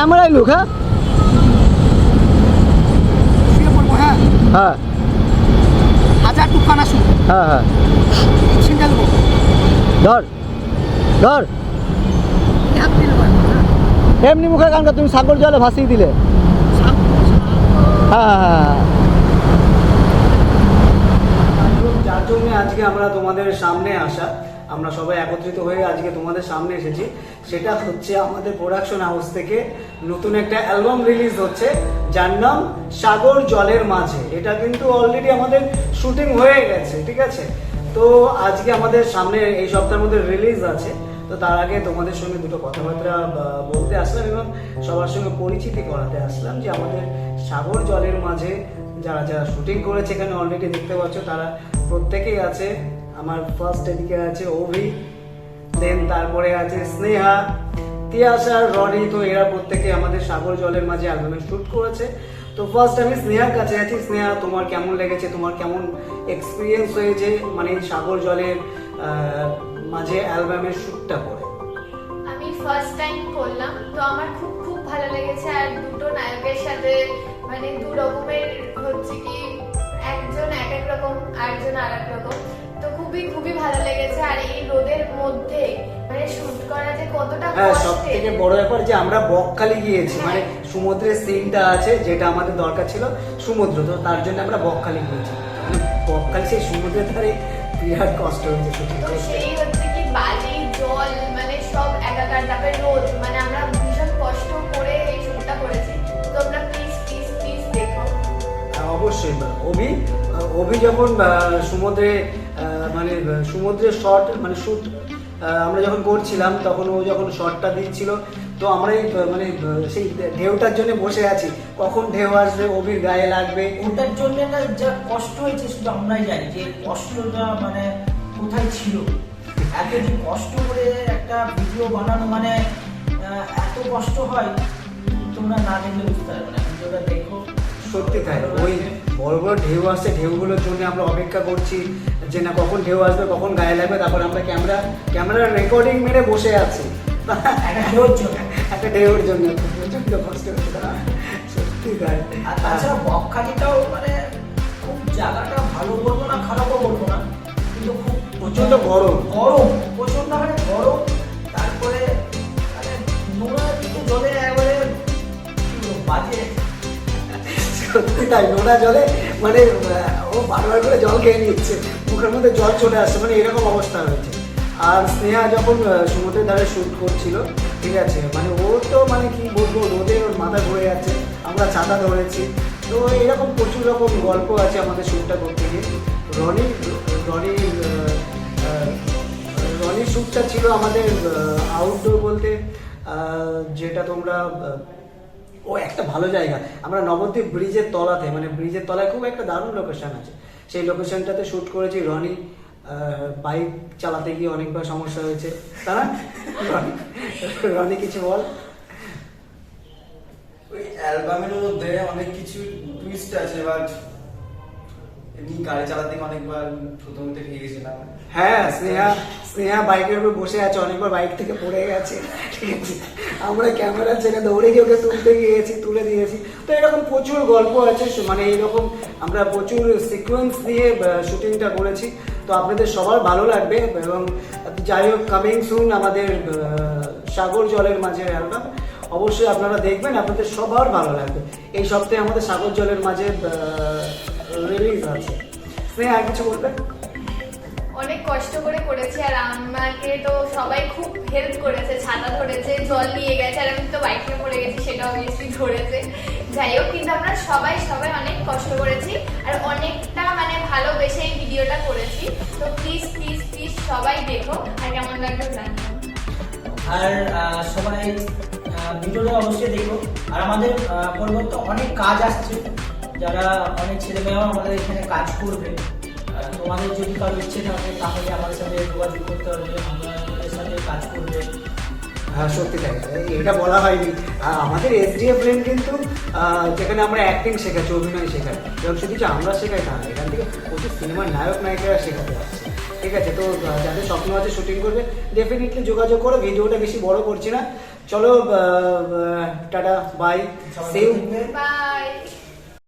ক্যামেরায় লুক হ্যাঁ? হ্যাঁ? হ্যাঁ। হাজার আসুক। হ্যাঁ হ্যাঁ। ধর ধর। এমনি মুখে গানটা তুমি সাগর জলে ভাসিয়ে দিলে। হ্যাঁ হ্যাঁ হ্যাঁ যার জন্য আজকে আমরা তোমাদের সামনে আসা আমরা সবাই একত্রিত হয়ে আজকে তোমাদের সামনে এসেছি। সেটা হচ্ছে আমাদের প্রোডাকশন হাউস থেকে নতুন একটা অ্যালবাম রিলিজ হচ্ছে, যার নাম সাগর জলের মাঝে। এটা কিন্তু অলরেডি আমাদের শুটিং হয়ে গেছে, ঠিক আছে? তো আজকে আমাদের সামনে এই সপ্তাহের মধ্যে রিলিজ আছে। তো তার আগে তোমাদের সঙ্গে দুটো কথাবার্তা বলতে আসলাম এবং সবার সঙ্গে পরিচিতি করাতে আসলাম যে আমাদের সাগর জলের মাঝে যারা যারা শুটিং করেছে এখানে অলরেডি দেখতে পাচ্ছ, তারা প্রত্যেকেই আছে। আমার ফার্স্ট এদিকে আছে অভি দেন তারপরে আছে স্নেহা তিয়াসা রনি, তো এরা প্রত্যেকে আমাদের সাগর জলের মাঝে অ্যালবামে শুট করেছে। তো ফার্স্ট আমি স্নেহার কাছে আছি। স্নেহা, তোমার কেমন লেগেছে? তোমার কেমন এক্সপিরিয়েন্স হয়েছে? মানে সাগর জলের মাঝে অ্যালবামের শ্যুটটা করে। আমি ফার্স্ট টাইম করলাম। তো আমার খুব খুব ভালো লেগেছে। আর দুটো নায়কের সাথে মানে দু রকমের হচ্ছে কি একজন এক এক রকম আরেকজন আর এক রকম। তো খুবই খুবই ভালো লেগেছে। আর এই রোদের মধ্যে মানে শুট করা যে কতটা হ্যাঁ সব থেকে বড় ব্যাপার যে আমরা বকখালি গিয়েছি মানে সমুদ্রের সিনটা আছে যেটা আমাদের দরকার ছিল সমুদ্র তো তার জন্য আমরা বকখালি গিয়েছি। মানে বকখালি সেই সমুদ্রের ধারে বিরাট কষ্ট হয়েছে শুটিং তো করতে সেই হচ্ছে কি বালি জল মানে সব একাকার তারপরে রোদ অভি অভি যখন সমুদ্রে মানে সমুদ্রের শট মানে শুট আমরা যখন করছিলাম, তখন ও যখন শটটা দিচ্ছিল, তো আমরা মানে সেই ঢেউটার জন্য বসে আছি। কখন ঢেউ আসবে, অভির গায়ে লাগবে? ওটার জন্য না যা কষ্ট হয়েছে শুধু আমরাই জানি, যে কষ্টটা মানে কোথায় ছিল। এত যে কষ্ট করে একটা ভিডিও বানানো মানে এত কষ্ট হয়, তোমরা না দেখলে বুঝতে পারবে না। ভিডিওটা দেখো। সত্যি তাই। ওই বড় বড় ঢেউ আসছে ঢেউগুলোর জন্য আমরা অপেক্ষা করছি যে না কখন ঢেউ আসবে কখন গায়ে লাগবে তারপর আমরা ক্যামেরা ক্যামেরা রেকর্ডিং মেরে বসে আছি। একটা ঢেউর জন্য। একটা ঢেউর জন্য। প্রচণ্ড কষ্ট সত্যি তাই। আর তাছাড়া বকখালিটাও মানে খুব জায়গাটা ভালো বলব না খারাপও বলব না কিন্তু খুব প্রচণ্ড গরম। গরম প্রচণ্ড মানে গরম। তাই নোনা জলে মানে ও বারবার করে জল খেয়ে নিচ্ছে। মুখের মধ্যে জল চলে আসছে মানে এরকম অবস্থা হয়েছে। আর স্নেহা যখন সমুদ্রের ধারে শুট করছিল, ঠিক আছে মানে ও তো মানে কি বলব, রোদে ওর মাথা ঘুরে যাচ্ছে, আমরা ছাতা ধরেছি। তো এরকম প্রচুর রকম গল্প আছে আমাদের শ্যুটটা করতে গিয়ে। রনি রনি রনির শ্যুটটা ছিল আমাদের আউটডোর বলতে যেটা তোমরা ও একটা ভালো জায়গা। আমরা নবদ্বীপ ব্রিজের তলাতে মানে ব্রিজের তলায় খুব একটা দারুণ লোকেশন আছে। সেই লোকেশনটাতে শ্যুট করেছি রনি বাইক চালাতে গিয়ে অনেকবার সমস্যা হয়েছে। তারা? রনি রনি কিছু বল? ওই অ্যালবামের মধ্যে অনেক কিছু টুইস্ট আছে বাট এমনি গাড়ি চালাতে অনেকবার প্রথম থেকে গেছিলাম। হ্যাঁ স্নেহা স্নেহা বাইকের উপর বসে আছে, অনেকবার বাইক থেকে পড়ে গেছে। ঠিক আছে? আমরা ক্যামেরা ছেড়ে দৌড়ে গিয়ে ওকে তুলতে গিয়েছি, তুলে দিয়েছি। তো এরকম প্রচুর গল্প আছে মানে এইরকম আমরা প্রচুর সিকোয়েন্স দিয়ে শুটিংটা করেছি। তো আপনাদের সবার ভালো লাগবে এবং যাই হোক কামিং সুন আমাদের সাগর জলের মাঝে অ্যালবাম অবশ্যই আপনারা দেখবেন, আপনাদের সবার ভালো লাগবে। এই সপ্তাহে আমাদের সাগর জলের মাঝে রিলিজ আছে। স্নেহা, আর কিছু বলবেন? অনেক কষ্ট করে করেছি আর আমাকে তো সবাই খুব হেল্প করেছে, ছাতা ধরেছে, জল নিয়ে গেছে, আর আমি তো বাইকে পড়ে গেছি, সেটা অবভিয়াসলি ধরেছে। যাই হোক, কিন্তু আমরা সবাই সবাই অনেক কষ্ট করেছি আর অনেকটা মানে ভালোবেসে এই ভিডিওটা করেছি। তো প্লিজ প্লিজ প্লিজ সবাই দেখো আর কেমন লাগবে জানিও। আর সবাই ভিডিওটা অবশ্যই দেখো। আর আমাদের পরবর্তী অনেক কাজ আসছে। যারা অনেক ছেলেমেয়েরাও আমাদের এখানে কাজ করবে। তোমাদের যদি কারও ইচ্ছে থাকে তাহলে আমাদের সাথে যোগাযোগ করতে হবে আমরা আমাদের সাথে কাজ করবে। হ্যাঁ সত্যি তাই। এটা বলা হয়নি। আমাদের এসডিএফ ব্রেন কিন্তু যেখানে আমরা অ্যাক্টিং শেখাচ্ছি অভিনয় শেখাই। এবং শুধু যে আমরা শেখাই না এখান থেকে প্রচুর সিনেমার নায়ক নায়িকারা শেখাতে আসছে। ঠিক আছে? তো যাদের স্বপ্ন আছে শুটিং করবে ডেফিনেটলি যোগাযোগ করো ভিডিওটা বেশি বড় করছি না। চলো টাটা বাই সেভ বাই